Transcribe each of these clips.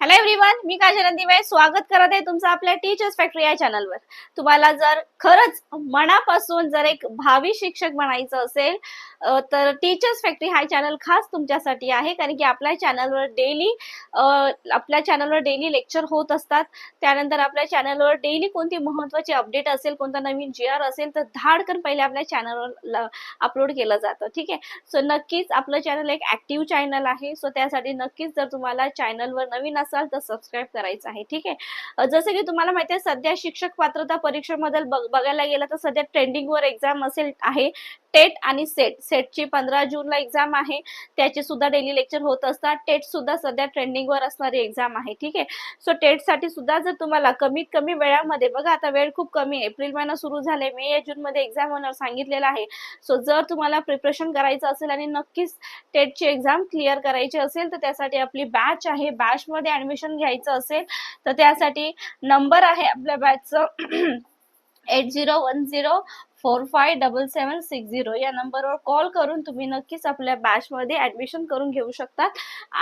Hello everyone मी काजल दिवे स्वागत करत आहे तुमचं आपल्या टीचर्स फॅक्टरी या चॅनलवर तुम्हाला जर खरंच मनापासून जर एक भावी शिक्षक बनायचं असेल तर टीचर्स फॅक्टरी हा चॅनल खास तुमच्यासाठी आहे कारण की आपल्या चॅनलवर डेली आपल्या चॅनलवर डेली लेक्चर होत असतात. त्यानंतर आपल्या चॅनलवर डेली कोणती महत्वाची अपडेट असेल कोणता नवीन जी आर असेल तर धाडकन पहिले आपल्या चॅनलवर अपलोड केलं जातं. ठीक आहे? सो नक्कीच आपलं चॅनल एक ऍक्टिव्ह चॅनल आहे. सो त्यासाठी नक्कीच जर तुम्हाला चॅनलवर नवीन असाल तर सबस्क्राईब करायचं आहे. ठीक आहे? जसं की तुम्हाला माहिती आहे सध्या शिक्षक पात्रता परीक्षेबद्दल बघ- बघायला गेलं तर सध्या ट्रेंडिंगवर एक्झाम असेल आहे. टेट आणि सेट सेटची पंधरा जूनला एक्झाम आहे. त्याचे सुद्धा डेली लेक्चर होत असतात. टेट सुद्धा सध्या ट्रेंडिंगवर असणारी एक्झाम आहे. ठीक आहे? सो टेटसाठी सुद्धा जर तुम्हाला कमीत कमी वेळामध्ये बघा आता वेळ खूप कमी आहे. एप्रिल महिना सुरू झाले मे या जून मध्ये एक्झाम होणार सांगितलेलं आहे. सो जर तुम्हाला प्रिपरेशन करायचं असेल आणि नक्कीच टेटची एक्झाम क्लिअर करायची असेल तर त्यासाठी आपली बॅच आहे. बॅचमध्ये ॲडमिशन ऍडमिशन घ्यायचं असेल तर त्यासाठी नंबर आहे आपल्या बॅचचं eight zero one zero four five double seven six zero या नंबरवर कॉल करून तुम्ही नक्कीच आपल्या बॅचमध्ये ऍडमिशन करून घेऊ शकता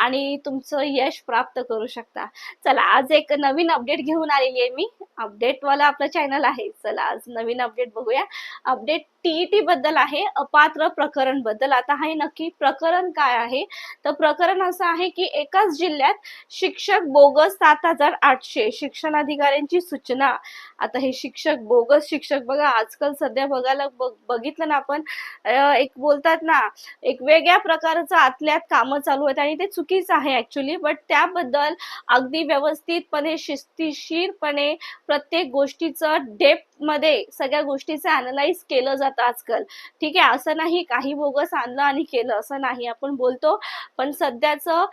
आणि तुमचं यश प्राप्त करू शकता. चला आज एक नवीन अपडेट घेऊन आलेली आहे मी. अपडेट वाला आपलं चॅनल आहे. चला आज नवीन अपडेट बघूया. अपडेट टीईटी बद्दल आहे अपात्र प्रकरणबद्दल. आता हे नक्की प्रकरण काय आहे? तर प्रकरण असं आहे की एकाच जिल्ह्यात शिक्षक बोगस सात हजार आठशे शिक्षण अधिकाऱ्यांची सूचना. आता हे शिक्षक बोगस शिक्षक बघा आजकाल सध्या बघायला बघ- बघितलं ना आपण एक बोलतात ना एक वेगळ्या प्रकारचं आतल्यात कामं चालू आहेत आणि ते चुकीचं आहे ऍक्च्युली बट त्याबद्दल अगदी व्यवस्थितपणे शिस्तीशीरपणे प्रत्येक गोष्टीचं डेप्थमध्ये सगळ्या गोष्टीचं अनालाइज केलं जातं आजकाल. ठीक आहे असं नाही काही बोगस आणलं आणि केलं असं नाही. आपण बोलतो पण सध्याचं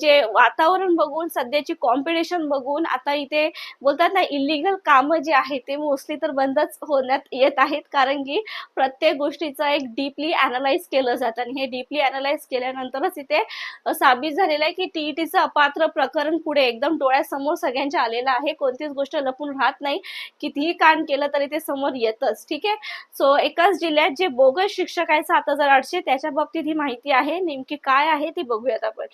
जे वातावरण बघून सध्याची कॉम्पिटिशन बघून आता इथे बोलतात ना इलिगल कामं जे आहेत ते मोस्टली तर बंदच होण्यात येत आहेत. कारण की प्रत्येक गोष्टीचं एक डीपली अनालाइज केलं जातं. आणि हे डीपली अनालाइज केल्यानंतरच इथे साबित झालेलं आहे की टीईटीचं अपात्र प्रकरण पुढे एकदम डोळ्यासमोर सगळ्यांच्या आलेलं आहे. कोणतीच गोष्ट लपून राहत नाही. कितीही कांड केलं तरी ते समोर येतच. ठीक आहे? सो एकाच जिल्ह्यात जे बोगस शिक्षक आहे सात हजार आठशे त्याच्या बाबतीत ही माहिती आहे. नेमकी काय आहे ती बघूयात आपण.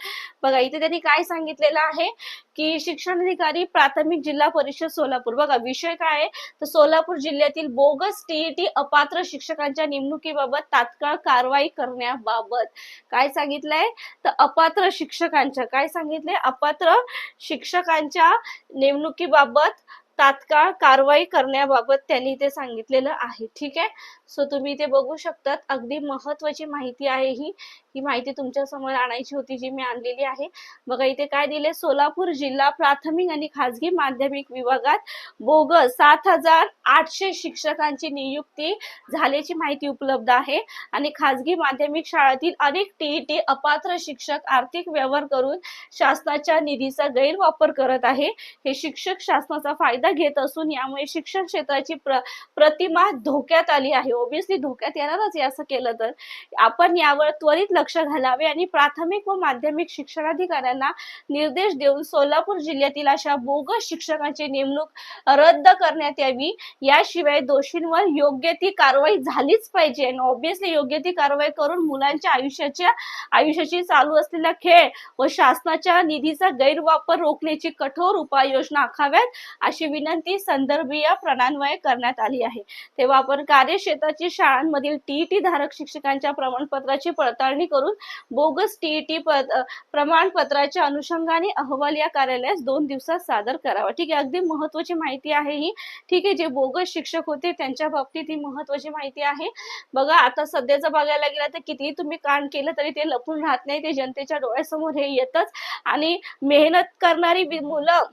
बघा इथे त्यांनी काय सांगितलेलं आहे की शिक्षण अधिकारी प्राथमिक जिल्हा परिषद सोलापूर. बघा विषय काय आहे? तर सोलापूर जिल्ह्यातील बोगस टीईटी अपात्र शिक्षकांच्या नेमणुकीबाबत तात्काळ कारवाई करण्याबाबत काय सांगितलंय? तर अपात्र शिक्षकांच्या काय सांगितलंय? अपात्र शिक्षकांच्या नेमणुकीबाबत तात्काळ कारवाई करण्याबाबत त्यांनी ते सांगितलेलं आहे. ठीक आहे? सो तुम्ही ते बघू शकतात अगदी महत्वाची माहिती आहे ही. ही माहिती तुमच्यासमोर आणायची होती जी मी आणलेली आहे. बघा इथे काय दिले सोलापूर जिल्हा प्राथमिक आणि खाजगी माध्यमिक विभागात बोगस सात हजार आठशे शिक्षकांची नियुक्ती झाल्याची माहिती उपलब्ध आहे. आणि खाजगी माध्यमिक शाळेतील अनेक टीईटी अपात्र शिक्षक आर्थिक व्यवहार करून शासनाच्या निधीचा गैरवापर करत आहे. हे शिक्षक शासनाचा फायदा घेत असून यामुळे शिक्षण क्षेत्राची प्र प्रतिमा धोक्यात आली आहे. ओबियसली धोक्यात येणारच असं केलं तर. आपण यावर त्वरित लक्ष घालावे आणि प्राथमिक व माध्यमिक शिक्षणाधिकाऱ्यांना निर्देश देऊन सोलापूर जिल्ह्यातील अशा बोगस शिक्षकांची नेमणूक रद्द करण्यात यावी. याशिवाय दोषींवर योग्य ती कारवाई झालीच पाहिजे. आणि ऑब्विसली योग्य ती कारवाई करून मुलांच्या आयुष्याच्या आयुष्याची चालू असलेला खेळ व शासनाच्या निधीचा गैरवापर रोखण्याची कठोर उपाययोजना आखाव्यात अशी विनंती संदर्भीय प्रणान्वये करण्यात आली आहे. तेव्हा आपण कार्यक्षेत्राची शाळांमधील टीईटी धारक शिक्षकांच्या प्रमाणपत्राची पडताळणी करून बोगस टीईटी प्रमाणपत्राच्या अनुषंगाने अहवाल या कार्यालयास दोन दिवसात सादर करावा. ठीक आहे अगदी महत्वाची माहिती आहे ही. ठीक आहे जे बोगस शिक्षक होते त्यांच्या बाबतीत ही महत्वाची माहिती आहे. बघा आता सध्याचं बघायला गेलं तर कितीही तुम्ही काम केलं तरी ते लपून राहत नाही. ते जनतेच्या डोळ्यासमोर हे येतच. आणि मेहनत करणारी मुलं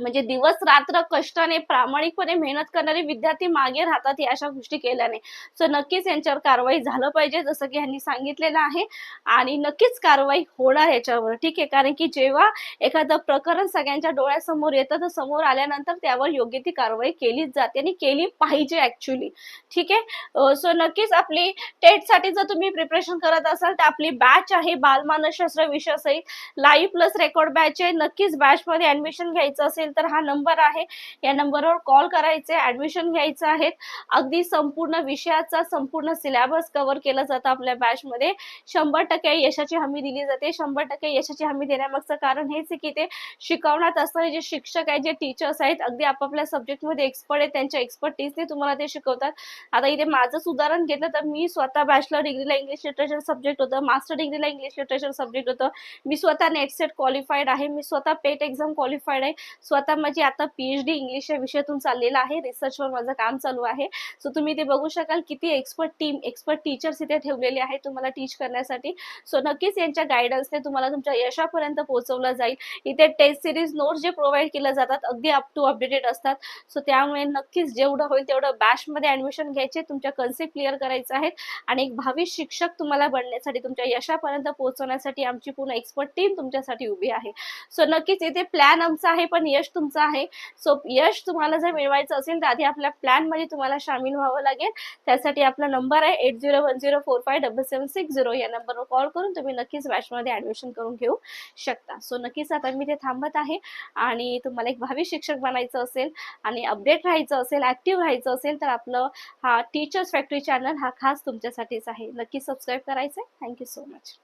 म्हणजे दिवस रात्र कष्टाने प्रामाणिकपणे मेहनत करणारे विद्यार्थी मागे राहतात या अशा गोष्टी केल्याने. सो नक्कीच यांच्यावर कारवाई झालं पाहिजे जसं की यांनी सांगितलेलं आहे. आणि नक्कीच कारवाई होणार याच्यावर ठीक आहे? कारण की जेव्हा एखादं प्रकरण सगळ्यांच्या डोळ्यासमोर येतं तर समोर आल्यानंतर त्यावर योग्य ती कारवाई केलीच जाते आणि केली पाहिजे ऍक्च्युली ठीक आहे? सो नक्कीच आपली टेटसाठी जर तुम्ही प्रिपरेशन करत असाल तर आपली बॅच आहे बालमानसशास्त्र विषयासहित लाईव्ह प्लस रेकॉर्ड बॅच आहे. नक्कीच बॅच मध्ये ऍडमिशन घ्यायचं असेल असेल तर हा नंबर आहे. या नंबरवर कॉल करायचे ऍडमिशन घ्यायचं आहे. अगदी संपूर्ण विषयाचा संपूर्ण सिलेबस कव्हर केला जातं आपल्या बॅच मध्ये. शंभर टक्के यशाची हमी दिली जाते. शंभर टक्के यशाची हमी देण्यामागचं कारण हेच आहे की ते शिकवण्यात असणारे जे शिक्षक आहेत जे टीचर्स आहेत अगदी आपापल्या सब्जेक्टमध्ये एक्सपर्ट आहेत त्यांच्या एक्सपर्टीजने तुम्हाला ते शिकवतात. आता इथे माझंच उदाहरण घेतलं तर मी स्वतः बॅचलर डिग्रीला इंग्लिश लिटरेचर सब्जेक्ट होतं. मास्टर डिग्रीला इंग्लिश लिटरेचर सब्जेक्ट होतं. मी स्वतः नेट सेट क्वालिफाईड आहे. मी स्वतः पेट एक्झाम क्वालिफाईड आहे. स्वतः माझी आता पीएचडी इंग्लिश या विषयातून चाललेलं आहे. रिसर्चवर माझं काम चालू आहे. सो तुम्ही ते बघू शकाल किती एक्सपर्ट टीम एक्सपर्ट टीचर्स इथे ठेवलेले आहेत तुम्हाला टीच करण्यासाठी. सो नक्कीच यांच्या गायडन्सने तुम्हाला तुमच्या यशापर्यंत पोहोचवलं जाईल. इथे टेस्ट सिरीज नोट्स जे प्रोव्हाइड केले जातात अगदी अप टू अपडेटेड असतात. सो त्यामुळे नक्कीच जेवढं होईल तेवढं बॅशमध्ये ॲडमिशन ऍडमिशन घ्यायचे तुमच्या कन्सेप्ट क्लिअर करायचं आहे आणि एक भावी शिक्षक तुम्हाला बनण्यासाठी तुमच्या यशापर्यंत पोहोचवण्यासाठी आमची पूर्ण एक्सपर्ट टीम तुमच्यासाठी उभी आहे. सो नक्कीच इथे प्लॅन आमचा आहे पण यश तुमचं आहे. सो यश तुम्हाला जर मिळवायचं असेल तर आधी आपल्या प्लॅनमध्ये तुम्हाला सामील व्हावं लागेल. त्यासाठी आपला नंबर आहे eight zero one zero four five double seven six zero या नंबरवर कॉल करून तुम्ही नक्कीच बॅचमध्ये मध्ये ऍडमिशन करून घेऊ शकता. सो नक्कीच आता मी ते थांबत आहे आणि तुम्हाला एक भावी शिक्षक बनायचं असेल आणि अपडेट राहायचं असेल ऍक्टिव्ह राहायचं असेल तर आपलं हा टीचर्स फॅक्टरी चॅनल हा खास तुमच्यासाठीच आहे. नक्की सबस्क्राईब करायचं आहे थँक्यू सो मच